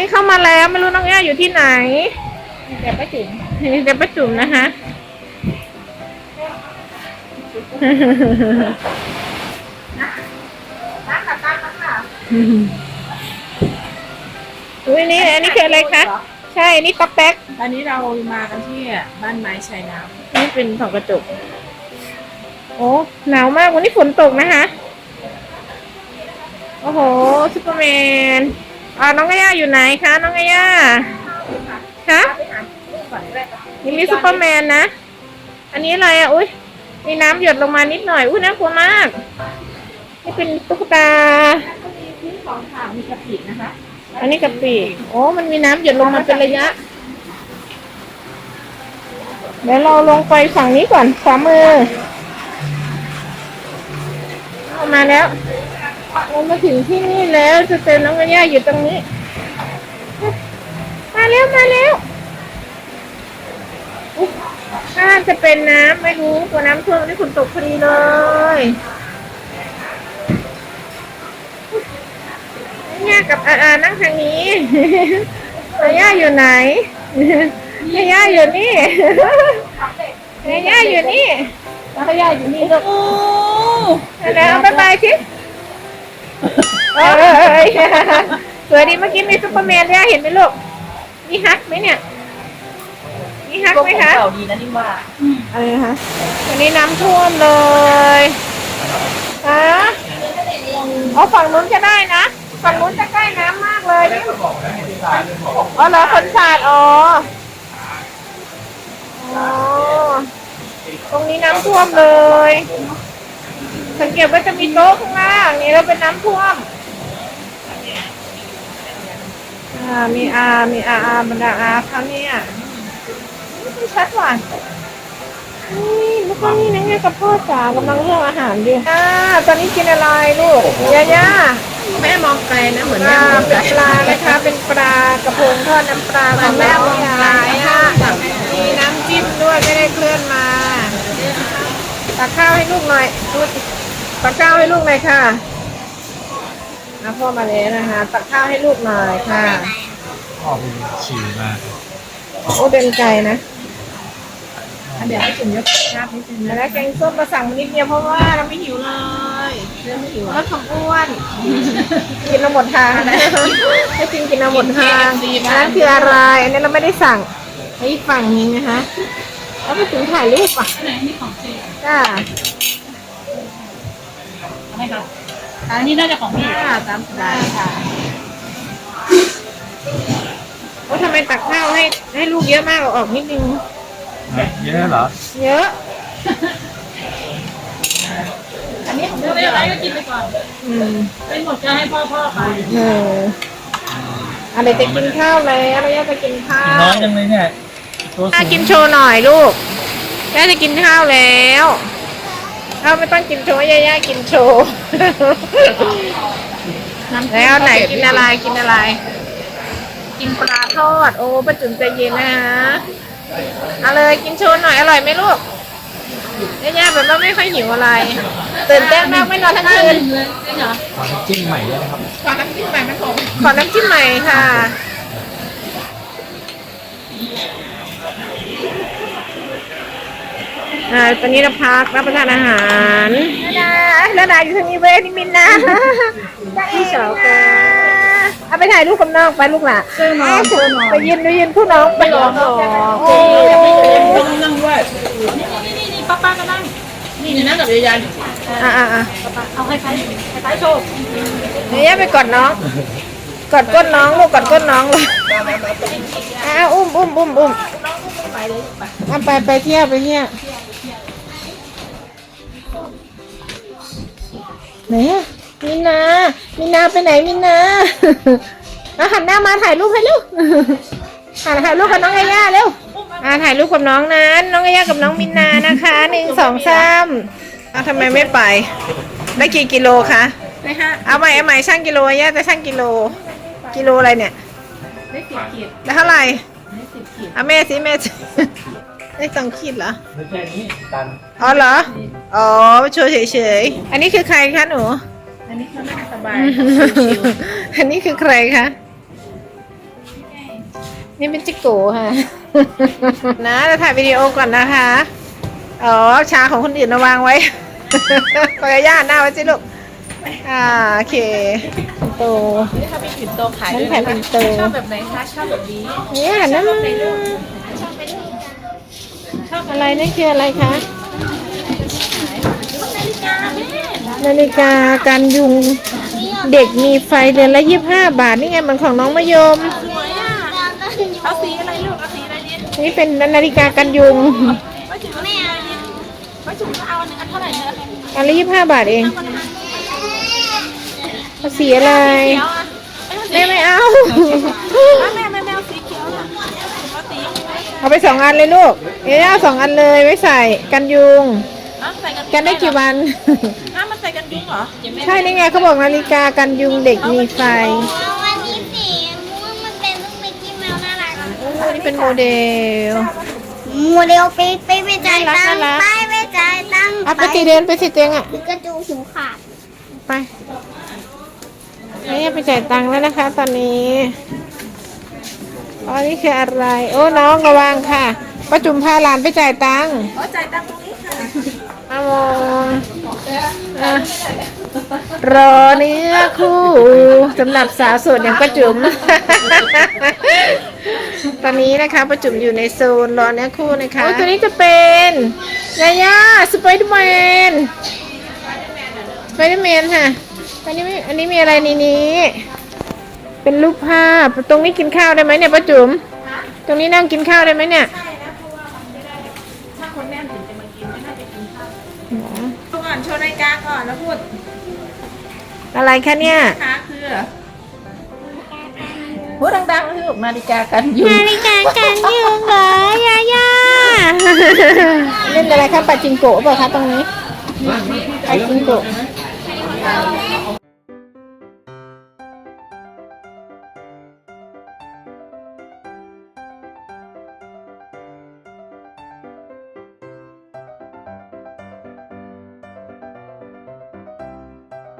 นี่เข้ามาแล้วไม่รู้น้องย่าอยู่ที่ไหนเดี๋ยวป้าจุ๋มเดี๋ยวประจุมนะคะน้ำกับตั้งนะคะอุ้ยนี่อันนี้คืออะไรคะใช่อันนี่ก๊อกแป๊กตอนนี้เรามากันที่บ้านไม้ชายน้นี่เป็นสองกระจกโอ้หนาวมากวันนี้ฝนตกนะคะ โอ้โหซูเปอร์แมน อ่าน้องกระย่าอยู่ไหนคะน้องกระย่าคะำไปหาลูกก่อนได้ปะนี่มีซูเปอร์แมนนะ อันนี้อะไรอะอุ้ยมีน้ำหยดลงมานิดหน่อยอุ้ยน่ากลัวมาก นี่เป็นตุ๊กตาก็มีที่ของข่าวมีกระปินะคะ อันนี้กะปิโอ้มันมีน้ำหยดลงมาเป็นระยะ เดี๋ยวเราลงไปฝั่งนี้ก่อนขวามือเอามาแล้ว เรามาถึงที่นี่แล้วจะเจอน้องกระย่าอยู่ตรงนี้ มาแล้วมาแล้วอุ๊ยน่าจะเป็นน้ำไม่รู้ตัวน้ำท่วมที่คุณตกพอดีเลยย่ากับอาอานั่งทางนี้ย่าอยู่ไหนย่าอยู่นี่ย่าอยู่นี่แล้วย่าอยู่นี่ลูกแล้วบ๊ายบายสิ เอ้ยสวยดีเมื่อกี้มีซุปเปอร์แมนย่าเห็นไหมลูก มีฮักไหมเนี่ย มีฮักไหมคะ เก่าดีนะนี่ว่าอะไรนะคะวันนี้น้ำท่วมเลยฮะเอาฝั่งนู้นจะได้นะ ฝั่งนู้นจะใกล้น้ำมากเลยนี่อ๋อเหรอคนสาดอ๋ออ๋อ ตรงนี้น้ำท่วมเลย สังเกตว่าจะมีโต๊ะข้างล่างนี่เราเป็นน้ำท่วม อ่ามีอามีอาอาบรรดาอาเขาเนี่ยไม่ชัดว่ะนี่ลูกก็นี่นะเนี่ยกับพ่อจ๋ากำลังเลือกอาหารอยู่อ่าตอนนี้กินอะไรลูกย่าย่าแม่มองไกลนะเหมือนปแม่ลามองไกเป็นลปลานะคะ เป็นปลากระพงทอดน้ำปลาของแม่มองไกลค่ะ มีน้ำจิ้มด้วยไม่ได้เคลื่อนมาตักข้าวให้ลูกหน่อยดูสิตักข้าวให้ลูกหน่อยค่ะนะพ่อมาแล้วนะคะ ตักข้าวให้ลูกหน่อยค่ะ พ่อไปฉี่มาโอ้เดินไกลนะเดี๋ยวให้จุ๋มยกภาพนิดนึงนะแล้วแกงส้มมาสั่งมานิดเดียวเพราะว่าเราไม่หิวเลยเรื่องไม่หิวแล้วคำอ้วน กินเราหมดทางให้จริงกินเราหมดทางอันนั้นคืออะไรอันนี้เราไม่ได้สั่งไอ้อีกฝั่งนี้นะคะแล้วไปถึงถ่ายรูปอะไหนนี่ของเจ๊จ้าให้ครับอันนี้น่าจะของพี่ตามสบายค่ะ โอ้ทำไมตักข้าวให้ให้ลูกเยอะมากเอาออกนิดนึง เยอะเหรอ เยอะ อันนี้ของเจ๊อะไรก็กินไปก่อนอืมเป็นหมดจะให้พ่อพ่อไปเอออะไรจะกินข้าวแล้วอะไรจะกินข้ากินวน้อยจังเลยเนี่ยตัวอะสูงกินโชว์หน่อยลูกย่าจะกินข้าวแล้วข้าวไม่ต้องกินโชว์ย่าย่ากินโชว์ แล้วไหนกินอะไรกินอะไร กินปลาทอด โอ้ป้าจุ๋มใจเย็นนะฮะเอาเลยกินโชว์หน่อยอร่อยไหมลูกย่าย่าแบบว่าไม่ค่อยหิวอะไรตื่นเต้นมากไม่นอนทั้งคืนเลยจริงเหรอขอน้ำจิ้มใหม่ด้วยนะครับก่อนน้ำจิ้มใหม่มันผมขอน้ำจิ้มใหม่ค่ะอ่าตอนนี้เราพักรับประทานอาหารนาแล้วดาอยู่ทางนี้เว้ยนี่มินนะพี่สาวกัน เอาไปถ่ายรูปกับน้องไปลูกหล่ะเสื้อนอนเสื้อนอนไปยืนไปยืนคู่น้องไปรอก่อนโอ้ต้องนั่งด้วยนี่นี่นี่นี่ป้าป้าก็นั่งนี่นี่นั่งกับยายาอ่าอ่าอ่าเอาคล้ายๆคล้ายๆโชคเดี๋ยวย่าไปกอดน้องกอดก้นน้องลูกกอดก้นน้องเลยอ้าวอุ้มอุ้มอุ้มอุ้มไปเลยไปอะไปไปเที่ยวไปเที่ยวไหนอะ มินา มินาไปไหนมินาเอาหันหน้ามาถ่ายรูปให้ลูกหันถ่ายรูปกับน้องยาย่าเร็วอ่าถ่ายรูปกับน้องนั้น น้องยาย่ากับน้องมินานะคะหนึ่งสองสามอ้าวทำไมไม่ไป ได้กี่กิโลคะได้ห้าเอาใหม่เอาใหม่ช่างกิโลย่าจะช่างกิโล กิโลอะไรเนี่ย ได้สิบขีดได้เท่าไหร่ได้สิบขีดเอาแม่สิแม่สิได้สองขีดเหรอไม่ใช่นี้ตันอ๋อเหรอ อ๋อโชว์เฉยๆ อันนี้คือใครคะหนูอั นนี้เขานั่งสบายอันนี้คือใครคะ นี่เป็นจิโกะค่ะ นะเราถ่ายวิดีโอก่อนนะคะ อ๋อ ชาของคนอื่นมาวางไว้ขออนุญาตหน้าไว้สิลูก อ่า โอเคปิ่นโตนี่ถ้าเป็นปิ่นโตขายนั่ด้นวยแผ่นปิ่นโตชอบแบบไหนคะ ชอบแบบนี้เนี่ยนั่นอะไรนั่นคืออะไรคะ นาฬิกากันยุงเด็กมีไฟเดือนละยี่ห้าบาท นี่ไงมันของน้องมะยมสวยอะเอาสีอะไรลูก เอาสีอะไรดีนี่เป็นนาฬิกากันยุงป้าจุ๋มไม่เอาดีป้าจุ๋มเอาอันหนึงอันเท่าไหร่เนี่ยอันละยี่ห้าบาทเองเอาสีอะไรเขียวอะแม่ไม่เอาแม่แม่แม่เอาสีเขียวอะเอาสีเอาไปสองอันเลยลูก เอ๊ะเอาสองอันเลยไว้ใส่กันยุงอะใส่กันกันได้กี่วัน เหรอใช่นี่ไงเขาบอกนาฬิกากันยุงเด็กมีไฟวันนี้สีม่วงมันเป็นลูกมิกกี้เมาส์น่ารักโอ้นี่เป็นโมเดลโมเดลไปไปไปจ่ายตังค์น่ารักไปไปจ่ายตังค์เอาไปตีเดินไปสิเตียงอะปิกระจูหูขาดไปนี่ไปจ่ายตังค์แล้วนะคะ ตอนนี้อ๋อนี่คืออะไร โอ้น้องระวังค่ะป้าจุ๋มพาหลานไปจ่ายตังค์โอ้จ่ายตังค์ตรงนี้ค่ะมามองอะ รอเนื้อคู่สำหรับสาวโสดอย่างป้าจุ๋ม ตอนนี้นะคะป้าจุ๋มอยู่ในโซนรอเนื้อคู่นะคะโอ้ตัวนี้จะเป็นยาย่าสไปเดอร์แมนสไปเดอร์แมนค่ะ อันนี้ม่อันนี้มีอะไรในนี้ เป็นรูปภาพ ตรงนี้กินข้าวได้ไหมเนี่ยป้าจุ๋ม ตรงนี้นั่งกินข้าวได้ไหมเนี่ย ก่อนโชว์นาฬิกาก่อนแล้วพูดอะไรคะเนี่ย นะคะคือพูดดังๆคือนาฬิกากันยุงนาฬิกากันยุงเหรอยาย่าเล่นอะไรคะปาจิงโกะเปล่าคะตรงนี้ปาจิงโกะ